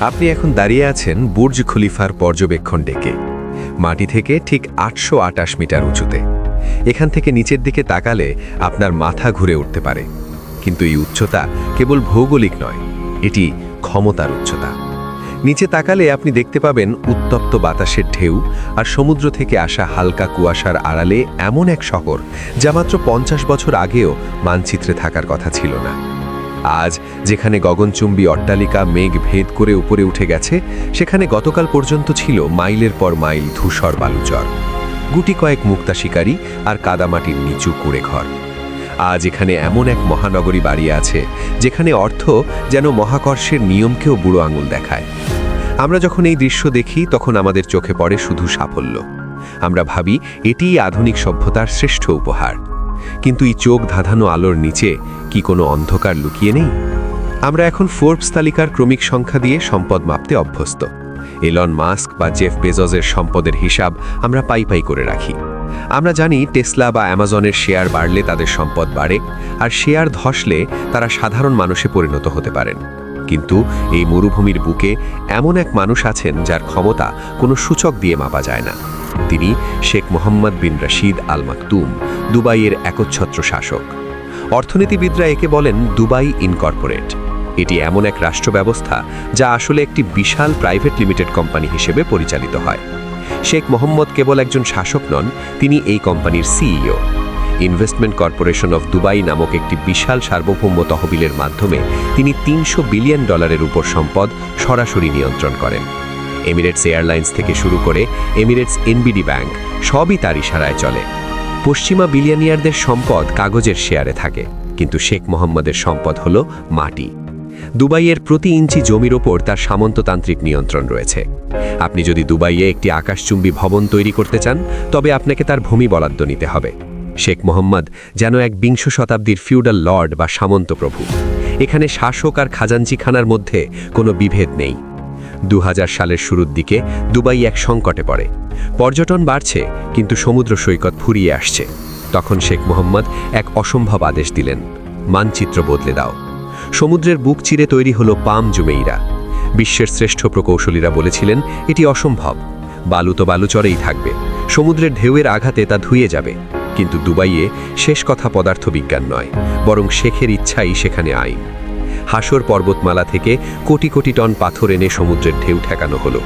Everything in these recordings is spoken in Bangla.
আপনি এখন দাঁড়িয়ে আছেন বুর্জ খলিফার পর্যবেক্ষণ ডেকে। মাটি থেকে ঠিক আটশো আটাশ মিটার উঁচুতে। এখান থেকে নিচের দিকে তাকালে আপনার মাথা ঘুরে উঠতে পারে। কিন্তু এই উচ্চতা কেবল ভৌগোলিক নয়, এটি ক্ষমতার উচ্চতা। নিচে তাকালে আপনি দেখতে পাবেন উত্তপ্ত বাতাসের ঢেউ আর সমুদ্র থেকে আসা হালকা কুয়াশার আড়ালে এমন এক শহর যা মাত্র পঞ্চাশ বছর আগেও মানচিত্রে থাকার কথা ছিল না। আজ, যেখানে গগনচুম্বী অট্টালিকা মেঘ ভেদ করে উপরে উঠে গেছে, সেখানে গতকাল পর্যন্ত ছিল মাইলের পর মাইল ধূসর বালুচর। গুটি কয়েক মুক্তা শিকারী আর কাদামাটির নিচু কুড়ে ঘর। আজ এখানে এমন এক মহানগরী বাড়ি আছে, যেখানে অর্থ যেন মহাকর্ষের নিয়মকেও বুড়ো আঙুল দেখায়। আমরা যখন এই দৃশ্য দেখি, তখন আমাদের চোখে পড়ে শুধু সাফল্য। আমরা ভাবি, এটিই আধুনিক সভ্যতার শ্রেষ্ঠ উপহার। কিন্তু এই চোখ ধাঁধানো আলোর নিচে কি কোনো অন্ধকার লুকিয়ে নেই? আমরা এখন ফোর্বস তালিকার ক্রমিক সংখ্যা দিয়ে সম্পদ মাপতে অভ্যস্ত। এলন মাস্ক বা জেফ বেজজের সম্পদের হিসাব আমরা পাই পাই করে রাখি। আমরা জানি টেসলা বা অ্যামাজনের শেয়ার বাড়লে তাদের সম্পদ বাড়ে, আর শেয়ার ধসলে তারা সাধারণ মানুষে পরিণত হতে পারেন। কিন্তু এই মরুভূমির বুকে এমন এক মানুষ আছেন যার ক্ষমতা কোনো সূচক দিয়ে মাপা যায় না। তিনি শেখ মোহাম্মদ বিন রশিদ আল মাকতুম দুবাইয়ের একচ্ছত্র শাসক। অর্থনীতিবিদরা একে বলেন দুবাই ইনকর্পোরেট। এটি এমন এক রাষ্ট্র ব্যবস্থা যা আসলে একটি বিশাল প্রাইভেট লিমিটেড কোম্পানি হিসেবে পরিচালিত হয়। শেখ মোহাম্মদ কেবল একজন শাসক নন, তিনি এই কোম্পানির CEO. Investment corporation of Dubai নামক একটি বিশাল সার্বভৌম তহবিলের মাধ্যমে তিনি তিনশো বিলিয়ন ডলারের উপর সম্পদ সরাসরি নিয়ন্ত্রণ করেন। এমিরেটস এয়ারলাইন্স থেকে শুরু করে এমিরেটস এনবিডি ব্যাংক সবই তার ইশারায় চলে। পশ্চিমা বিলিয়ানিয়ারদের সম্পদ কাগজের শেয়ারে থাকে, কিন্তু শেখ মোহাম্মদের সম্পদ হল মাটি। দুবাইয়ের প্রতি ইঞ্চি জমির ওপর তার সামন্ততান্ত্রিক নিয়ন্ত্রণ রয়েছে। আপনি যদি দুবাইয়ে একটি আকাশচুম্বী ভবন তৈরি করতে চান, তবে আপনাকে তার ভূমি বরাদ্দ নিতে হবে। শেখ মোহাম্মদ যেন এক বিংশ শতাব্দীর ফিউডাল লর্ড বা সামন্ত প্রভু। এখানে শাসক আর খাজাঞ্চিখানার মধ্যে কোনো বিভেদ নেই। দু হাজার সালের শুরুর দিকে দুবাই এক সংকটে পড়ে। পর্যটন বাড়ছে, কিন্তু সমুদ্র সৈকত ফুরিয়ে আসছে। তখন শেখ মোহাম্মদ এক অসম্ভব আদেশ দিলেন, মানচিত্র বদলে দাও। সমুদ্রের বুক চিরে তৈরি হলো পাম জুমেইরা। বিশ্বের শ্রেষ্ঠ প্রকৌশলীরা বলেছিলেন, এটি অসম্ভব। বালু তো বালুচরেই থাকবে। সমুদ্রের ঢেউয়ের আঘাতে তা ধুয়ে যাবে। কিন্তু দুবাইয়ে শেষ কথা পদার্থবিজ্ঞান নয়, বরং শেখের ইচ্ছাই সেখানে আইন। হাসর পর্বতমালা থেকে কোটি কোটি টন পাথর এনে সমুদ্রের ঢেউ ঠেকানো হলো।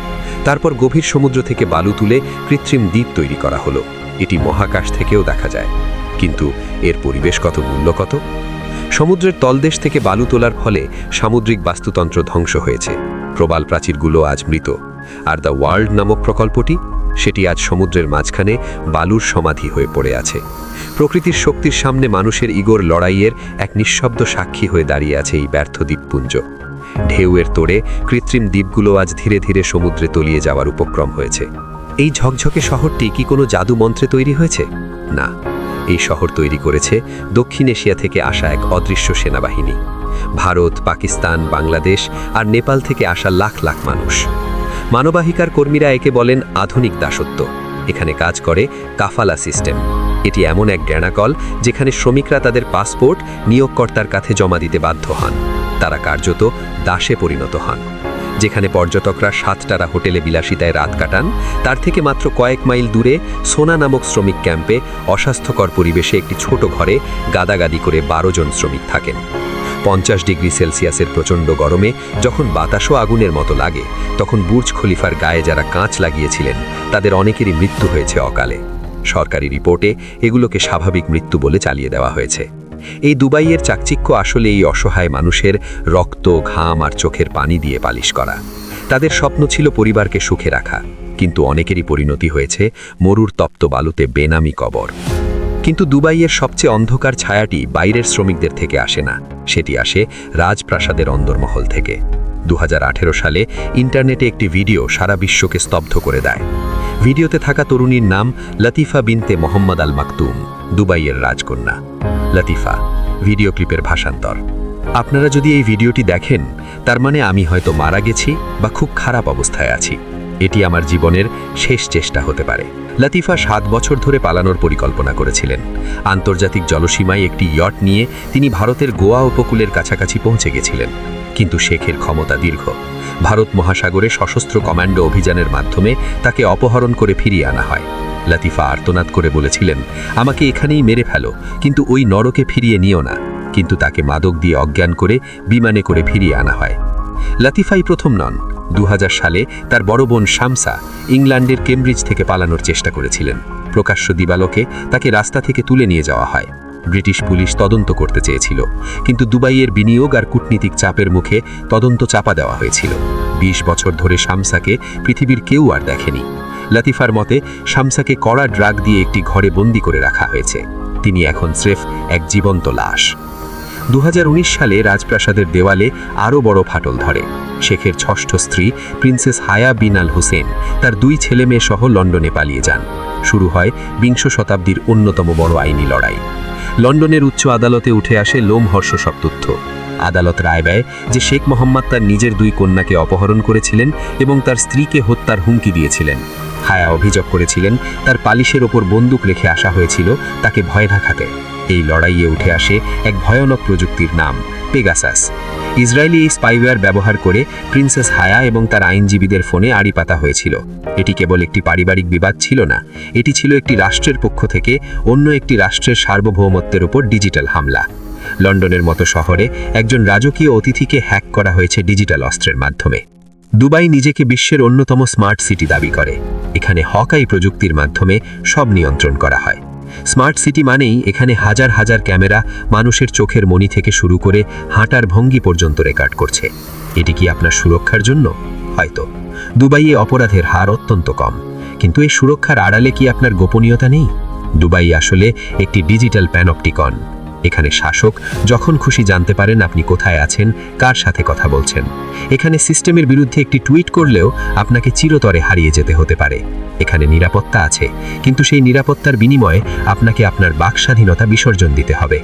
তারপর গভীর সমুদ্র থেকে বালু তুলে কৃত্রিম দ্বীপ তৈরি করা হলো। এটি মহাকাশ থেকেও দেখা যায়। কিন্তু এর পরিবেশ কত মূল্য কত? সমুদ্রের তলদেশ থেকে বালু তোলার ফলে সামুদ্রিক বাস্তুতন্ত্র ধ্বংস হয়েছে। প্রবাল প্রাচীরগুলো আজ মৃত। আর দ্য ওয়ার্ল্ড নামক প্রকল্পটি সেটি আজ সমুদ্রের মাঝখানে বালুর সমাধি হয়ে পড়ে আছে। প্রকৃতির শক্তির সামনে মানুষের ইগোর লড়াইয়ের এক নিঃশব্দ সাক্ষী হয়ে দাঁড়িয়ে আছে এই ব্যর্থ দ্বীপপুঞ্জ। ঢেউয়ের তোড়ে কৃত্রিম দ্বীপগুলো আজ ধীরে ধীরে সমুদ্রে তলিয়ে যাওয়ার উপক্রম হয়েছে। এই ঝকঝকে শহরটি কি কোনো জাদু মন্ত্রে তৈরি হয়েছে? না। এই শহর তৈরি করেছে দক্ষিণ এশিয়া থেকে আসা এক অদৃশ্য সেনাবাহিনী। ভারত, পাকিস্তান, বাংলাদেশ আর নেপাল থেকে আসা লাখ লাখ মানুষ। মানবাহিকার কর্মীরা একে বলেন আধুনিক দাসত্ব। এখানে কাজ করে কাফালা সিস্টেম। এটি এমন এক জ্ঞানাকল যেখানে শ্রমিকরা তাদের পাসপোর্ট নিয়োগকর্তার কাছে জমা দিতে বাধ্য হন। তারা কার্যত দাসে পরিণত হন। যেখানে পর্যটকরা সাতটারা হোটেলে বিলাসিতায় রাত কাটান, তার থেকে মাত্র কয়েক মাইল দূরে সোনা নামক শ্রমিক ক্যাম্পে অস্বাস্থ্যকর পরিবেশে একটি ছোট ঘরে গাদাগাদি করে বারো জন শ্রমিক থাকেন। পঞ্চাশ ডিগ্রি সেলসিয়াসের প্রচণ্ড গরমে যখন বাতাসও আগুনের মতো লাগে, তখন বুর্জ খলিফার গায়ে যারা কাঁচ লাগিয়েছিলেন, তাদের অনেকেরই মৃত্যু হয়েছে অকালে। সরকারি রিপোর্টে এগুলোকে স্বাভাবিক মৃত্যু বলে চালিয়ে দেওয়া হয়েছে। এই দুবাইয়ের চাকচিক্য আসলে এই অসহায় মানুষের রক্ত, ঘাম আর চোখের পানি দিয়ে পালিশ করা। তাদের স্বপ্ন ছিল পরিবারকে সুখে রাখা, কিন্তু অনেকেরই পরিণতি হয়েছে মরুর তপ্ত বালুতে বেনামি কবর। কিন্তু দুবাইয়ের সবচেয়ে অন্ধকার ছায়াটি বাইরের শ্রমিকদের থেকে আসে না। সেটি আসে রাজপ্রাসাদের অন্দরমহল থেকে। দু হাজার আঠেরো সালে ইন্টারনেটে একটি ভিডিও সারা বিশ্বকে স্তব্ধ করে দেয়। ভিডিওতে থাকা তরুণীর নাম লতিফা বিনতে মোহাম্মদ আল মাকতুম দুবাইয়ের রাজকন্যা। লতিফা, ভিডিও ক্লিপের ভাষান্তর। আপনারা যদি এই ভিডিওটি দেখেন, তার মানে আমি হয়তো মারা গেছি বা খুব খারাপ অবস্থায় আছি। এটি আমার জীবনের শেষ চেষ্টা হতে পারে। লতিফা সাত বছর ধরে পালানোর পরিকল্পনা করেছিলেন। আন্তর্জাতিক জলসীমায় একটি ইয়ট নিয়ে তিনি ভারতের গোয়া উপকূলের কাছাকাছি পৌঁছে গেছিলেন। কিন্তু শেখের ক্ষমতা দীর্ঘ। ভারত মহাসাগরে সশস্ত্র কমান্ডো অভিযানের মাধ্যমে তাকে অপহরণ করে ফিরিয়ে আনা হয়। লাতিফা আর্তনাদ করে বলেছিলেন, আমাকে এখানেই মেরে ফেলো, কিন্তু ওই নরকে ফিরিয়ে নিও না। কিন্তু তাকে মাদক দিয়ে অজ্ঞান করে বিমানে করে ফিরিয়ে আনা হয়। লাতিফাই প্রথম নন। দু হাজার সালে তার বড় বোন শামসা ইংল্যান্ডের কেমব্রিজ থেকে পালানোর চেষ্টা করেছিলেন। প্রকাশ্য দিবালোকে তাকে রাস্তা থেকে তুলে নিয়ে যাওয়া হয়। ব্রিটিশ পুলিশ তদন্ত করতে চেয়েছিল, কিন্তু দুবাইয়ের বিনিয়োগ আর কূটনীতিক চাপের মুখে তদন্ত চাপা দেওয়া হয়েছিল। ২০ বছর ধরে শামসাকে পৃথিবীর কেউ আর দেখেনি। লাতিফার মতে, শামসাকে কড়া ড্রাগ দিয়ে একটি ঘরে বন্দি করে রাখা হয়েছে। তিনি এখন স্রেফ এক জীবন্ত লাশ। দু হাজার উনিশ সালে রাজপ্রাসাদের দেওয়ালে আরও বড় ফাটল ধরে। শেখের ষষ্ঠ স্ত্রী প্রিন্সেস হায়া বিন আল হোসেন তার দুই ছেলে মেয়ে সহ লন্ডনে পালিয়ে যান। শুরু হয় বিংশ শতাব্দীর অন্যতম বড় আইনি লড়াই। লন্ডনের উচ্চ আদালতে উঠে আসে লোমহর্ষ সব তথ্য। আদালত রায় দেয় যে শেখ মোহাম্মদ তার নিজের দুই কন্যাকে অপহরণ করেছিলেন এবং তার স্ত্রীকে হত্যার হুমকি দিয়েছিলেন। হায়া অভিযোগ করেছিলেন, তার পালিশের ওপর বন্দুক রেখে আসা হয়েছিল, তাকে ভয় দেখাতে। এই লড়াইয়ে উঠে আসে এক ভয়ানক প্রযুক্তির নাম পেগাসাস ইসরায়েলি এই স্পাইওয়্যার ব্যবহার করে প্রিন্সেস হায়া এবং তার আইনজীবীদের ফোনে আড়ি পাতা হয়েছিল। এটি কেবল একটি পারিবারিক বিবাদ ছিল না, এটি ছিল একটি রাষ্ট্রের পক্ষ থেকে অন্য একটি রাষ্ট্রের সার্বভৌমত্বের উপর ডিজিটাল হামলা। লন্ডনের মতো শহরে একজন রাজকীয় অতিথিকে হ্যাক করা হয়েছে ডিজিটাল অস্ত্রের মাধ্যমে। দুবাই নিজেকে বিশ্বের অন্যতম স্মার্ট সিটি দাবি করে। এখানে হকাই প্রযুক্তির মাধ্যমে সব নিয়ন্ত্রণ করা হয়। স্মার্ট সিটি মানেই এখানে হাজার হাজার ক্যামেরা মানুষের চোখের মনি থেকে শুরু করে হাঁটার ভঙ্গি পর্যন্ত রেকর্ড করছে। এটি কি আপনার সুরক্ষার জন্য? হয়তো। দুবাইয়ে অপরাধের হার অত্যন্ত কম। কিন্তু এই সুরক্ষার আড়ালে কি আপনার গোপনীয়তা নেই? দুবাই আসলে একটি ডিজিটাল প্যানপটিকন এখানে শাসক, যখন খুশি জানতে পারেন আপনি কোথায় আছেন, কার সাথে কথা বলছেন। এখানে সিস্টেমের বিরুদ্ধে একটি টুইট করলেও আপনাকে চিরতরে হারিয়ে যেতে হতে পারে। এখানে নিরাপত্তা আছে, কিন্তু সেই নিরাপত্তার বিনিময়ে আপনাকে আপনার বাকস্বাধীনতা বিসর্জন দিতে হবে।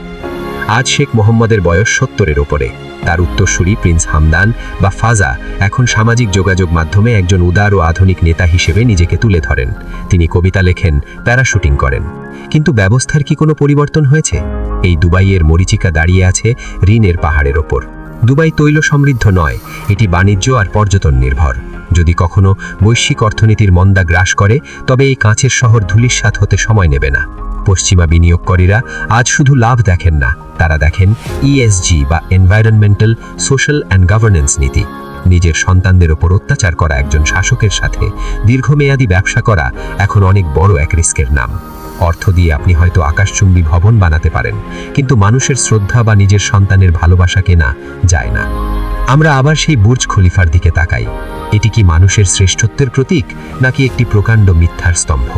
আজ শেখ মোহাম্মদের বয়স সত্তরের ওপরে। তার উত্তরসূরি প্রিন্স হামদান বা ফাজা এখন সামাজিক যোগাযোগ মাধ্যমে একজন উদার ও আধুনিক নেতা হিসেবে নিজেকে তুলে ধরেন। তিনি কবিতা লেখেন, প্যারাশুটিং করেন। কিন্তু ব্যবস্থার কি কোনো পরিবর্তন হয়েছে? এই দুবাইয়ের মরিচিকা দাঁড়িয়ে আছে ঋণের পাহাড়ের ওপর। দুবাই তৈল সমৃদ্ধ নয়, এটি বাণিজ্য আর পর্যটন নির্ভর। যদি কখনো বৈশ্বিক অর্থনীতির মন্দা গ্রাস করে, তবে এই কাঁচের শহর ধুলিস্বাত হতে সময় নেবে না। পশ্চিমা বিনিয়োগকারীরা আজ শুধু লাভ দেখেন না, তারা দেখেন ইএসজি বা এনভায়রনমেন্টাল সোশ্যাল অ্যান্ড গভর্নেন্স নীতি। নিজের সন্তানদের ওপর অত্যাচার করা একজন শাসকের সাথে দীর্ঘমেয়াদী ব্যবসা করা এখন অনেক বড় এক রিস্কের নাম। অর্থ দিয়ে আপনি হয়তো আকাশচুম্বী ভবন বানাতে পারেন, কিন্তু মানুষের শ্রদ্ধা বা নিজের সন্তানের ভালোবাসা কেনা যায় না। আমরা আবার সেই বুর্জ খলিফার দিকে তাকাই। এটি কি মানুষের শ্রেষ্ঠত্বের প্রতীক, নাকি একটি প্রকাণ্ড মিথ্যার স্তম্ভ?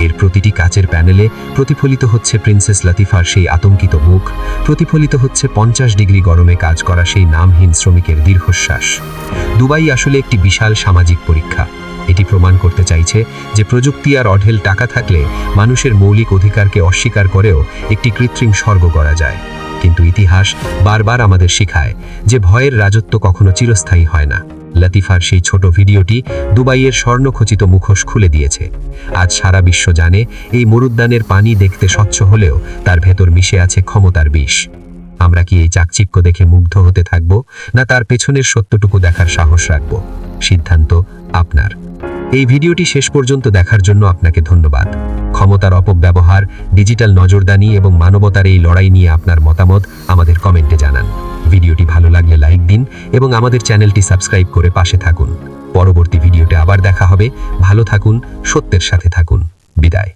এর প্রতিটি কাচের প্যানেলে প্রতিফলিত হচ্ছে প্রিন্সেস লাতিফার সেই আতঙ্কিত মুখ, প্রতিফলিত হচ্ছে পঞ্চাশ ডিগ্রি গরমে কাজ করা সেই নামহীন শ্রমিকের দীর্ঘশ্বাস। দুবাই আসলে একটি বিশাল সামাজিক পরীক্ষা। এটি প্রমাণ করতে চাইছে যে প্রযুক্তি আর অঢেল টাকা থাকলে মানুষের মৌলিক অধিকারকে অস্বীকার করেও একটি কৃত্রিম স্বর্গ করা যায়। কিন্তু ইতিহাস বারবার আমাদের শেখায় যে ভয়ের রাজত্ব কখনো চিরস্থায়ী হয় না। লতিফার সেই ছোট ভিডিওটি দুবাইয়ের স্বর্ণখচিত মুখোশ খুলে দিয়েছে। আজ সারা বিশ্ব জানে এই মরুদ্যানের পানি দেখতে স্বচ্ছ হলেও তার ভেতর মিশে আছে ক্ষমতার বিষ। আমরা কি এই চাকচিক্য দেখে মুগ্ধ হতে থাকব, না তার পেছনের সত্যটুকু দেখার সাহস রাখব? সিদ্ধান্ত আপনার। এই ভিডিওটি শেষ পর্যন্ত দেখার জন্য আপনাকে ধন্যবাদ। ক্ষমতার অপব্যবহার, ডিজিটাল নজরদানি এবং মানবতার এই লড়াই নিয়ে আপনার মতামত আমাদের কমেন্টে জানান। ভিডিওটি ভালো লাগলে লাইক দিন এবং আমাদের চ্যানেলটি সাবস্ক্রাইব করে পাশে থাকুন। পরবর্তী ভিডিওতে আবার দেখা হবে। ভালো থাকুন, সত্যের সাথে থাকুন। বিদায়।